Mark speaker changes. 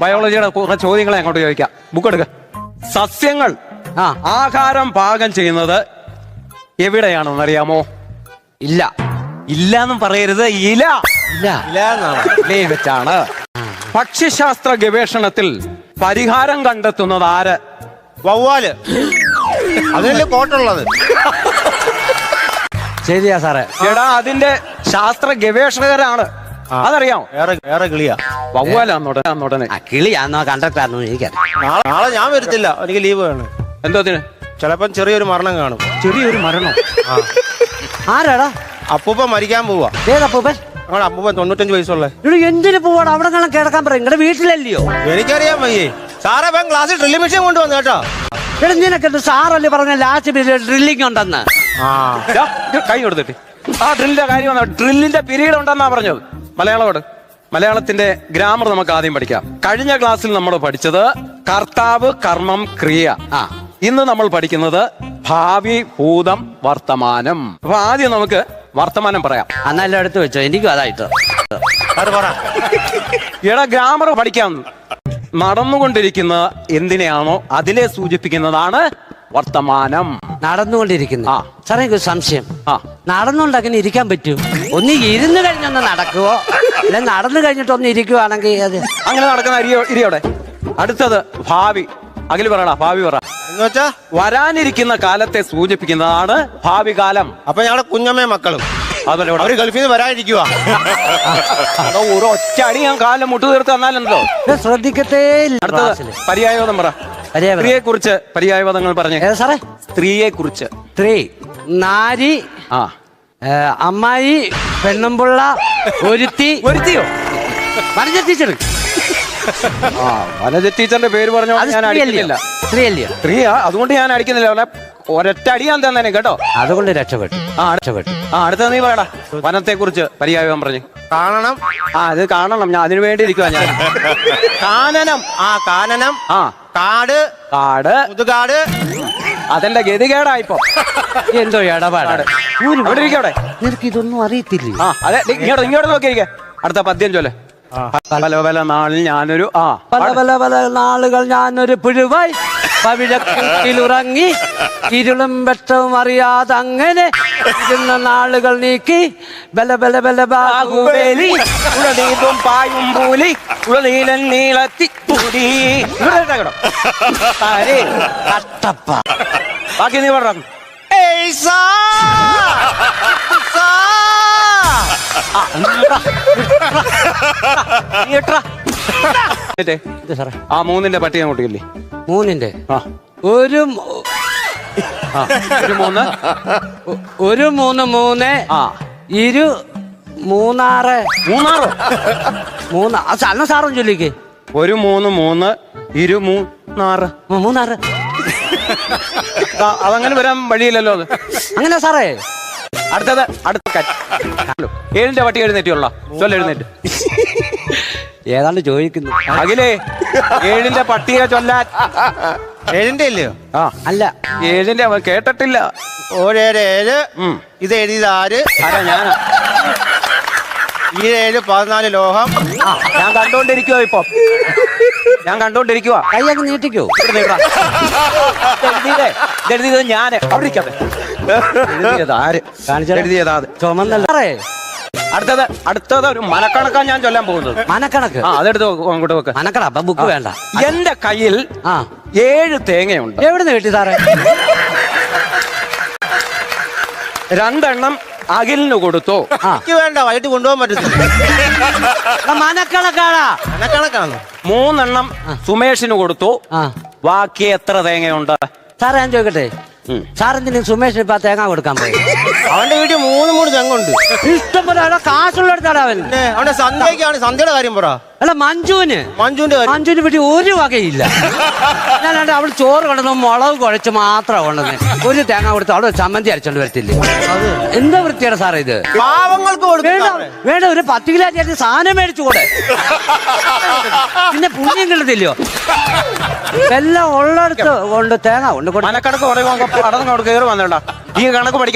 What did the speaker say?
Speaker 1: ബയോളജിയുടെ കുറെ ചോദ്യങ്ങളെ അങ്ങോട്ട് ചോദിക്കാം. ബുക്ക് എടുക്ക. സസ്യങ്ങൾ
Speaker 2: ആ.
Speaker 1: ആഹാരം പാകം ചെയ്യുന്നത് എവിടെയാണെന്ന് അറിയാമോ
Speaker 2: ഇല്ല.
Speaker 1: ഇല്ല എന്ന് പറയരുത്. ഇല.
Speaker 2: ഇല്ല
Speaker 1: ഇലയിൽ വെച്ചാണ്. ഭക്ഷ്യശാസ്ത്ര ഗവേഷണത്തിൽ പരിഹാരം കണ്ടെത്തുന്നത് ആര്?
Speaker 3: വവ്വാൽ. അതിനല്ലേ കോട്ടുള്ളത്.
Speaker 2: ശരിയാ സാറേ.
Speaker 1: എടാ അതിന്റെ ശാസ്ത്ര ഗവേഷകരാണ്. അതറിയാമോ?
Speaker 3: വേറെ വേറെ കിളിയാ.
Speaker 1: വവ്വാലാന്നോടനെ
Speaker 2: കിളിയാന്നോ കണ്ടക്ടറാന്നോ എനിക്കറിയാം
Speaker 3: നാളെ നാളെ ഞാൻ വരത്തില്ല. എനിക്ക് ലീവ് വേണം.
Speaker 1: എന്തോത്തിന്
Speaker 3: ചിലപ്പം ചെറിയൊരു മരണം കാണും.
Speaker 1: ചെറിയൊരു മരണം?
Speaker 2: ആരാടാ?
Speaker 3: അപ്പൂപ്പ മരിക്കാൻ പോവാ.
Speaker 2: ഏതപ്പൂപ്പൻ
Speaker 3: ഞങ്ങളുടെ അപ്പൂപ്പൻ തൊണ്ണൂറ്റഞ്ച് വയസ്സുള്ള.
Speaker 2: എന്തിനു പോവാണ് അവിടെ കാണാൻ കിടക്കാൻ പറയും. നിങ്ങളുടെ വീട്ടിലല്ലയോ?
Speaker 3: എനിക്കറിയാൻ വയ്യേ. സാറേ ഇപ്പം ക്ലാസ്സിൽ ഡ്രില്ലിംഗ് മെഷീൻ കൊണ്ടുവന്നു കേട്ടോ.
Speaker 2: എന്തിനൊക്കെ നിനക്കെന്ത് സാറല്ലേ പറഞ്ഞ ലാസ്റ്റ് ഡ്രില്ലിംഗ് ഉണ്ടെന്ന്.
Speaker 3: ആ.
Speaker 1: കൈ കൊടുത്തിട്ട്. ആ ഡ്രില്ലിന്റെ കാര്യം വന്ന. ഡ്രില്ലിന്റെ പിരീഡ് ഉണ്ടെന്നാ പറഞ്ഞത്. മലയാളമോട് മലയാളത്തിന്റെ ഗ്രാമർ നമുക്ക് ആദ്യം പഠിക്കാം. കഴിഞ്ഞ ക്ലാസ്സിൽ നമ്മൾ പഠിച്ചത് കർത്താവ് കർമ്മം ക്രിയ.
Speaker 2: ആ.
Speaker 1: ഇന്ന് നമ്മൾ പഠിക്കുന്നത് ഭാവി ഭൂതം വർത്തമാനം. അപ്പൊ ആദ്യം നമുക്ക് വർത്തമാനം പറയാം.
Speaker 2: അന്നെല്ലാം എടുത്തു വെച്ചോ. എനിക്കും അതായിട്ട്
Speaker 1: എടാ ഗ്രാമർ പഠിക്കാം നടന്നുകൊണ്ടിരിക്കുന്ന എന്തിനെയാണോ അതിനെ സൂചിപ്പിക്കുന്നതാണ് വർത്തമാനം.
Speaker 2: നടന്നുകൊണ്ടിരിക്കുന്നു.
Speaker 1: ആ.
Speaker 2: സാറേ എനിക്ക് ഒരു സംശയം.
Speaker 1: ആ.
Speaker 2: നടന്നുകൊണ്ട് അങ്ങനെ ഇരിക്കാൻ പറ്റും ഒന്ന് ഇരുന്ന് കഴിഞ്ഞൊന്ന് നടക്കുവോ? അല്ലെ നടന്നു കഴിഞ്ഞിട്ട് ഒന്ന് ഇരിക്കുവാണെങ്കിൽ അത്
Speaker 1: അങ്ങനെ നടക്കുന്ന ഇരി- ഇരിയോടെ അടുത്തത് ഭാവി. അഖിൽ പറയടാ ഭാവി പറ.
Speaker 3: എന്നുവെച്ചാ
Speaker 1: വരാനിരിക്കുന്ന കാലത്തെ സൂചിപ്പിക്കുന്നതാണ് ഭാവി കാലം.
Speaker 3: അപ്പൊ ഞങ്ങളുടെ കുഞ്ഞമ്മയും മക്കളും.
Speaker 1: അതുപോലെ ഇവിടെ.
Speaker 3: അവർ ഗൾഫിൽ നിന്ന് വരാനിരിക്കുക
Speaker 1: അതോ ഒരു ഒറ്റ അടി ഞാൻ കാലം മുട്ടു തീർത്ത് തന്നാലെന്തോ
Speaker 2: ഇത് ശ്രദ്ധിക്കത്തേ ഇല്ല.
Speaker 1: അടുത്തത് പറ. സ്ത്രീയെ കുറിച്ച് പര്യായപദങ്ങൾ പറഞ്ഞു.
Speaker 2: സാറേ?
Speaker 1: സ്ത്രീയെ കുറിച്ച്
Speaker 2: സ്ത്രീ നാരി
Speaker 1: ആ.
Speaker 2: അമ്മായി പെണ്ണുമ്പുള്ള ഒരുത്തി.
Speaker 1: ഒരുത്തിയോ?
Speaker 2: വനജ ടീച്ചർ.
Speaker 1: ആ വനജ ടീച്ചറിന്റെ പേര് പറഞ്ഞോ ഞാൻ ഞാൻ അതുകൊണ്ട് ഞാൻ അടിക്കുന്നില്ല. അവനെ ഒരൊറ്റ അടി ഞാൻ തന്നെ കേട്ടോ?
Speaker 2: അതുകൊണ്ട് രക്ഷപ്പെട്ടു.
Speaker 1: ആ
Speaker 2: രക്ഷപ്പെട്ടു.
Speaker 1: ആ അടുത്ത നീ പറയടാ. വനത്തെ കുറിച്ച് പര്യായം പറഞ്ഞു.
Speaker 3: കാണണം.
Speaker 1: ആ അത് കാണണം. ഞാൻ അതിനു വേണ്ടി ഇരിക്കുവാ ഞാൻ. കാനനം.
Speaker 3: ആ കാനനം.
Speaker 1: ആ.
Speaker 3: കാട്.
Speaker 1: കാട്.
Speaker 3: പുതുകാട്
Speaker 1: അതെന്റെ ഗതികേടായിപ്പോ.
Speaker 2: എന്തോ ഇടപാടാണ്
Speaker 1: ഇവിടെ ഇരിക്കവിടെ.
Speaker 2: നിനക്ക് ഇതൊന്നും അറിയത്തില്ല?
Speaker 1: ആ അതെ ഇങ്ങോട്ട് ഇങ്ങോട്ട് നോക്കിയിരിക്കെ. അടുത്ത പദ്യം ചൊല്ലെ. പല പല നാളിൽ ഞാനൊരു ആ
Speaker 2: പല പല പല നാളുകൾ ഞാനൊരു പുഴുവായി. പവിഴക്കുട്ടിലുറങ്ങി ഇരുളും വെട്ടവും അറിയാതെ അങ്ങനെ ഇരുന്ന നാളുകൾ നീക്കി. ബല ബല ബല ബാഹുബലി
Speaker 1: ഉടനീതും പായും പൂലി ഉളനീലൻ നീളത്തി ബാക്കി നീ
Speaker 2: സാറേ.
Speaker 1: ആ മൂന്നിന്റെ പട്ടിക അങ്ങോട്ടില്ലേ
Speaker 2: മൂന്നിന്റെ. ഒരു മൂ-
Speaker 1: ആ. ഒരു മൂന്ന്?
Speaker 2: ഒ- ഒരു മൂന്ന് മൂന്ന്.
Speaker 1: ആ.
Speaker 2: ഇരു മൂന്നാറ്.
Speaker 1: മൂന്നാറോ?
Speaker 2: മൂന്ന് ആ സാറും ചൊല്ലിക്ക്.
Speaker 1: ഒരു മൂന്ന് മൂന്ന് ഇരു മൂന്നാറ്.
Speaker 2: മൂ- മൂന്നാറ്.
Speaker 1: ആ, അതങ്ങനെ വരാൻ വഴിയില്ലല്ലോ അത്.
Speaker 2: അങ്ങനെ സാറേ.
Speaker 1: അടുത്തത് അടുത്ത. ഏഴിന്റെ പട്ടി എഴുന്നേറ്റുള്ള ചൊല്ല എഴുന്നേറ്റ്.
Speaker 2: ഏതാണ്ട് ചോദിക്കുന്നു.
Speaker 1: അഖിലേ ഏഴിന്റെ പട്ടിക ചൊല്ലാൻ.
Speaker 3: ഏഴിന്റെ അല്ലയോ
Speaker 1: ആ
Speaker 2: അല്ല.
Speaker 1: ഏഴിന്റെ അവൻ കേട്ടിട്ടില്ല.
Speaker 3: ഓരേഴ് ഏഴ്. ഇത് എഴുതിയത് ആര്?
Speaker 1: ആരാ ഞാൻ
Speaker 3: ഈ ഏഴ് പതിനാല് ലോഹം.
Speaker 1: ആ, ഞാൻ കണ്ടോണ്ടിരിക്കുവോ ഇപ്പൊ. ഞാൻ കണ്ടോണ്ടിരിക്കുവാ.
Speaker 2: കൈ അങ്ങ് നീട്ടിക്കോ.
Speaker 1: ഇവിടെ നീട്ടാ. ഇതെഴുതിയതേ, ഇതെഴുതിയത് ഞാൻ. അവിടെ ഇരിക്കാതെ. എഴുതിയത് ആര്?
Speaker 2: കാണിച്ചാലോ? ചുമന്നല്ലേ. അത്
Speaker 1: അടുത്തത് അടുത്തത് ഒരു മനക്കണക്കാണ് ഞാൻ ചൊല്ലാൻ പോകുന്നത്.
Speaker 2: മനക്കണക്ക്?
Speaker 1: ആ അതെടുത്ത് വെക്ക്, അങ്ങോട്ട് വെക്ക്.
Speaker 2: മനക്കട അപ്പൊ ബുക്ക് വേണ്ട.
Speaker 1: എന്റെ കയ്യിൽ
Speaker 2: ആ.
Speaker 1: ഏഴ് തേങ്ങയുണ്ട്.
Speaker 2: എവിടെ നിന്ന് കിട്ടി സാറേ?
Speaker 1: രണ്ടെണ്ണം അഖിലിന് കൊടുത്തു?
Speaker 2: ആ.
Speaker 3: എനിക്ക് വേണ്ട വൈകിട്ട് കൊണ്ടുപോകാൻ പറ്റത്തില്ല.
Speaker 2: എടാ, മനക്കണക്കാടാ.
Speaker 3: കണക്കാണ്
Speaker 1: മൂന്നെണ്ണം സുമേഷിന് കൊടുത്തു.
Speaker 2: ആ.
Speaker 1: ബാക്കി എത്ര തേങ്ങയുണ്ട്?
Speaker 2: സാറേ ഞാൻ ചോദിക്കട്ടെ. സാറെന്തിനു സുമേഷിന് ഇപ്പൊ തേങ്ങ കൊടുക്കാൻ പോയി?
Speaker 3: അവന്റെ വീട്ടിൽ മൂന്ന് മൂന്ന് തെങ്ങുണ്ട്.
Speaker 2: ഉണ്ട് പോലെ അവിടെ കാശുള്ളടുത്താണ് അവൻ
Speaker 3: അവന്റെ സന്ധ്യക്കാണ് സന്ധ്യയുടെ കാര്യം പറ.
Speaker 2: അല്ല മഞ്ജുവിന്.
Speaker 3: മഞ്ജുവിന്റെ
Speaker 2: മഞ്ജുവിന് വീട്ടിൽ ഒരു വകയില്ല. ഞാനാണ്ട് അവൾ ചോറ് കൊണ്ടുവന്ന് മുളക് കുഴച്ച് മാത്രം കൊണ്ടുവന്ന് ഒരു തേങ്ങ കൊടുത്ത് അവിടെ ചമ്മന്തി അരച്ചോണ്ട് വരത്തില്ലേ? എന്താ വൃത്തിയാണ് സാറേ ഇത്?
Speaker 3: പാവങ്ങൾക്ക്
Speaker 2: വേണ്ട ഒരു പത്ത് കിലോ ചേച്ചി സാധനം മേടിച്ചു കൂടെ പിന്നെ പുണ്യം കിട്ടത്തില്ലോ എല്ലാം ഉള്ളടത്ത് കൊണ്ട് തേങ്ങ കൊണ്ട് കൊടു
Speaker 1: മനക്കണക്ക് പറയുമ്പോ അവിടെ കയറി വന്നേണ്ട ഈ കണക്ക് പഠിക്കാൻ